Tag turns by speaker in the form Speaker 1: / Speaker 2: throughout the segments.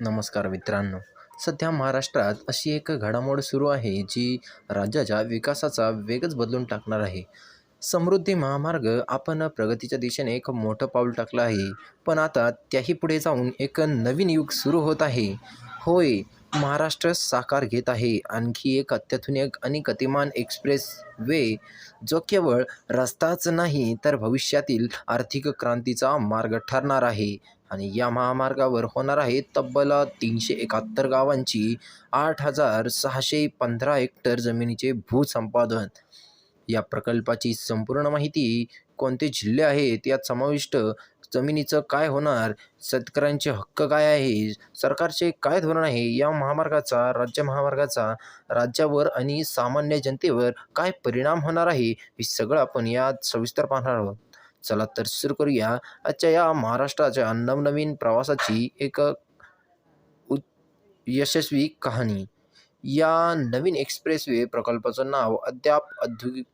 Speaker 1: नमस्कार मित्रांनो. सध्या महाराष्ट्रात अशी एक घडामोड सुरू आहे जी राज्याच्या विकासाचा वेगच बदलून टाकणार आहे. समृद्धी महामार्ग आपण प्रगतीच्या दिशेने एक मोठं पाऊल टाकलं आहे पण आता त्याही पुढे जाऊन एक नवीन युग सुरू होत आहे. होय महाराष्ट्र साकार घेत आहे. आणखी एक अत्याधुनिक आणि गतिमान एक्सप्रेस वे जो केवळ रस्ताच नाही तर भविष्यातील आर्थिक क्रांतीचा मार्ग ठरणार आहे. आणि या महामार्गावर होणार आहे तब्बल तीनशे एकाहत्तर गावांची आठ हजार सहाशे पंधरा हेक्टर जमिनीचे भूसंपादन. या प्रकल्पाची संपूर्ण माहिती कोणते जिल्हे आहेत यात समाविष्ट जमिनीचं काय होणार? शेतकऱ्यांचे हक्क काय आहे? सरकारचे काय धोरण आहे? या महामार्गाचा राज्य महामार्गाचा राज्यावर आणि सामान्य जनतेवर काय परिणाम होणार आहे? हे सगळं आपण यात सविस्तर पाहणार आहोत. चला तर सुरू करूया. आजच्या या महाराष्ट्राच्या नवनवीन प्रवासाची एक उ यशस्वी कहाणी. या नवीन एक्सप्रेसवे प्रकल्पाचं नाव अद्याप औद्योगिक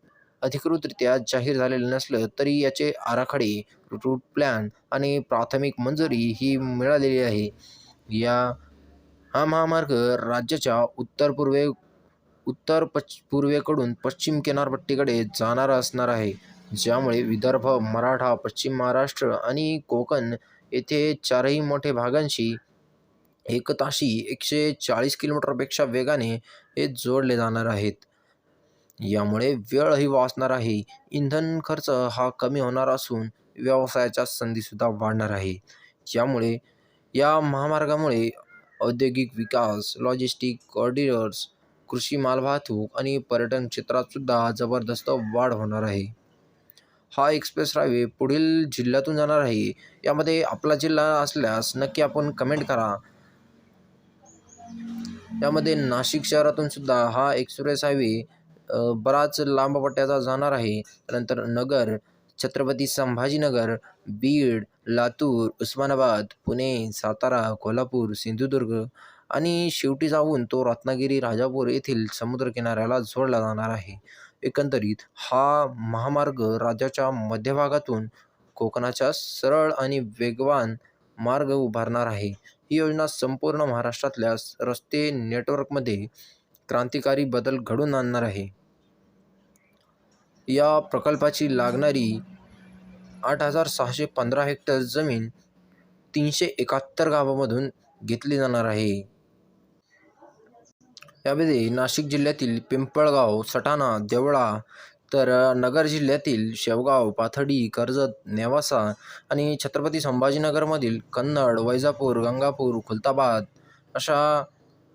Speaker 1: अधिकृतरित्या जाहीर झालेलं नसलं तरी याचे आराखडे रूट प्लॅन आणि प्राथमिक मंजुरी ही मिळालेली आहे. या हा महामार्ग राज्याच्या उत्तर पूर्वे उत्तर पश्च पूर्वेकडून पश्चिम किनारपट्टीकडे जाणारा असणार आहे. ज्यामुळे विदर्भ मराठा पश्चिम महाराष्ट्र आणि कोकण येथे चारही मोठे भागांशी एक ताशी एकशे चाळीस किलोमीटरपेक्षा वेगाने हे जोडले जाणार आहेत. यामुळे वेळही वाचणार आहे. इंधन खर्च हा कमी होणार असून व्यवसायाच्या संधीसुद्धा वाढणार आहे. यामुळे या महामार्गामुळे औद्योगिक विकास लॉजिस्टिक कॉरिडॉर्स कृषी मालवाहतूक आणि पर्यटन क्षेत्रातसुद्धा जबरदस्त वाढ होणार आहे. हा एक्सप्रेस हायवे पुढील जिल्ह्यातून जाणार आहे. यामध्ये आपला जिल्हा असल्यास नक्की आपण कमेंट करा. यामध्ये नाशिक शहरातून सुद्धा हा एक्सप्रेस हायवे बराच लांब पट्ट्याचा जाणार आहे. त्यानंतर नगर छत्रपती संभाजीनगर बीड लातूर उस्मानाबाद पुणे सातारा कोल्हापूर सिंधुदुर्ग आणि शेवटी जाऊन तो रत्नागिरी राजापूर येथील समुद्रकिनाऱ्याला जोडला जाणार आहे. एकंदरीत हा महामार्ग राज्याच्या मध्यभागातून कोकणाच्या सरळ आणि वेगवान मार्ग उभारणार आहे. ही योजना संपूर्ण महाराष्ट्रातल्या रस्ते नेटवर्कमध्ये क्रांतिकारी बदल घडून आणणार आहे. या प्रकल्पाची लागणारी आठ हजार सहाशे पंधरा हेक्टर जमीन तीनशे एकाहत्तर गावामधून घेतली जाणार आहे. यामध्ये नाशिक जिल्ह्यातील पिंपळगाव सटाणा देवळा तर नगर जिल्ह्यातील शेवगाव पाथडी कर्जत नेवासा आणि छत्रपती संभाजीनगरमधील कन्नड वैजापूर गंगापूर खुलताबाद अशा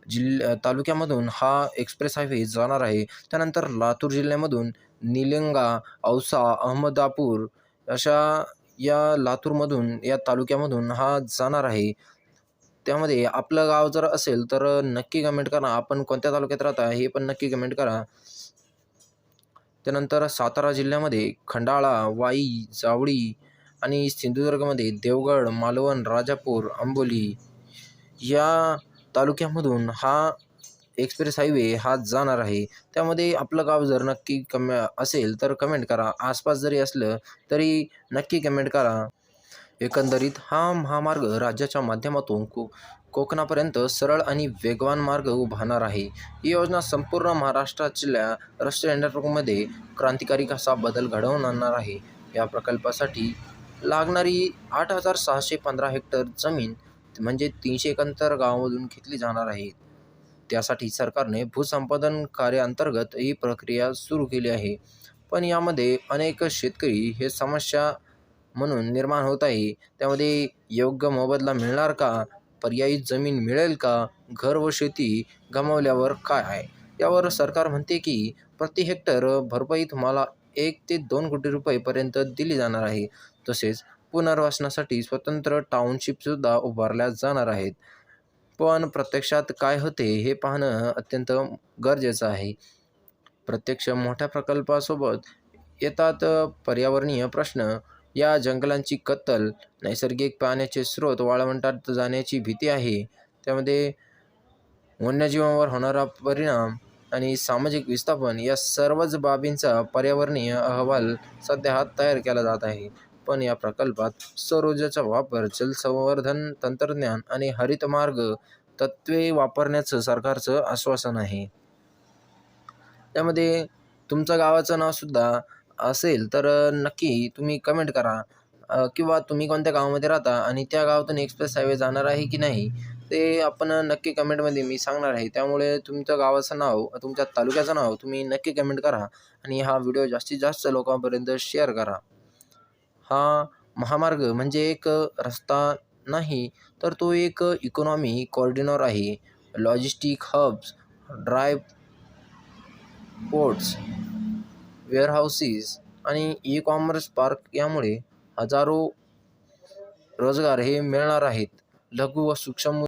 Speaker 1: जिल्ह्या तालुक्यामधून हा एक्सप्रेस हायवे जाणार आहे. त्यानंतर लातूर जिल्ह्यामधून निलंगा औसा अहमदापूर अशा या लातूरमधून या तालुक्यामधून हा जाणार आहे. त्यामध्ये आपलं गाव जर असेल तर नक्की कमेंट करा. आपण कोणत्या तालुक्यात राहता हे पण नक्की कमेंट करा. त्यानंतर सातारा जिल्ह्यामध्ये खंडाळा वाई जावळी आणि सिंधुदुर्गमध्ये देवगड मालवण राजापूर आंबोली या तालुक्यामधून हा एक्सप्रेस हायवे हा जाणार आहे. त्यामध्ये आपलं गाव जर नक्की कमे असेल तर कमेंट करा. आसपास जरी असलं तरी नक्की कमेंट करा. एकंदरीत हा महामार्ग राज्याच्या माध्यमातून को कोकणापर्यंत सरळ आणि वेगवान मार्ग उभारणार आहे. ही योजना संपूर्ण महाराष्ट्रातल्या रस्ते नेटवर्कमध्ये क्रांतिकारी कसा बदल घडवून आणणार आहे? या प्रकल्पासाठी लागणारी आठ हजार सहाशे पंधरा हेक्टर जमीन म्हणजे तीनशे एकाहत्तर गावामधून घेतली जाणार आहे. त्यासाठी सरकारने भूसंपादन कार्याअंतर्गत ही प्रक्रिया सुरू केली आहे. पण यामध्ये अनेक शेतकरी हे समस्या म्हणून निर्माण होत आहे. त्यामध्ये योग्य मोबदला मिळणार का? पर्यायी जमीन मिळेल का? घर व शेती गमावल्यावर काय आहे? यावर सरकार म्हणते की प्रति हेक्टर भरपाई तुम्हाला एक ते दोन कोटी रुपयेपर्यंत दिली जाणार आहे. तसेच पुनर्वसनासाठी स्वतंत्र टाउनशिपसुद्धा उभारल्या जाणार आहेत. पण प्रत्यक्षात काय होते हे पाहणं अत्यंत गरजेचं आहे. प्रत्यक्ष मोठ्या प्रकल्पासोबत येतात पर्यावरणीय प्रश्न. या जंगलांची कत्तल नैसर्गिक पाण्याचे स्रोत वाळवंटात जाण्याची भीती आहे. त्यामध्ये वन्यजीवांवर होणारा परिणाम आणि सामाजिक विस्थापन या सर्वच बाबींचा पर्यावरणीय अहवाल सध्या तयार केला जात आहे. पण या प्रकल्पात सौरऊर्जेचा वापर, जलसंवर्धन तंत्रज्ञान आणि हरित मार्ग तत्त्वे वापरण्याचं सरकारचं आश्वासन आहे. त्यामध्ये तुमच्या गावाचं नावसुद्धा असेल तर नक्की तुम्ही कमेंट करा किंवा तुम्ही कोणत्या गावामध्ये राहता आणि त्या गावातून एक्सप्रेस हायवे जाणार आहे की नाही ते आपण नक्की कमेंटमध्ये मी सांगणार आहे. त्यामुळे तुमच्या गावाचं नाव, तुमच्या तालुक्याचं नाव तुम्ही नक्की कमेंट करा आणि हा व्हिडिओ जास्तीत जास्त लोकांपर्यंत शेअर करा. हा महामार्ग म्हणजे एक रस्ता नाही तर तो एक इकॉनॉमी कॉर्डिनॉर आहे. Logistic hubs, dry ports, warehouses आणि ई-कॉमर्स पार्क यामुळे हजारो रोजगार हे मिळणार आहेत. लघु व सूक्ष्म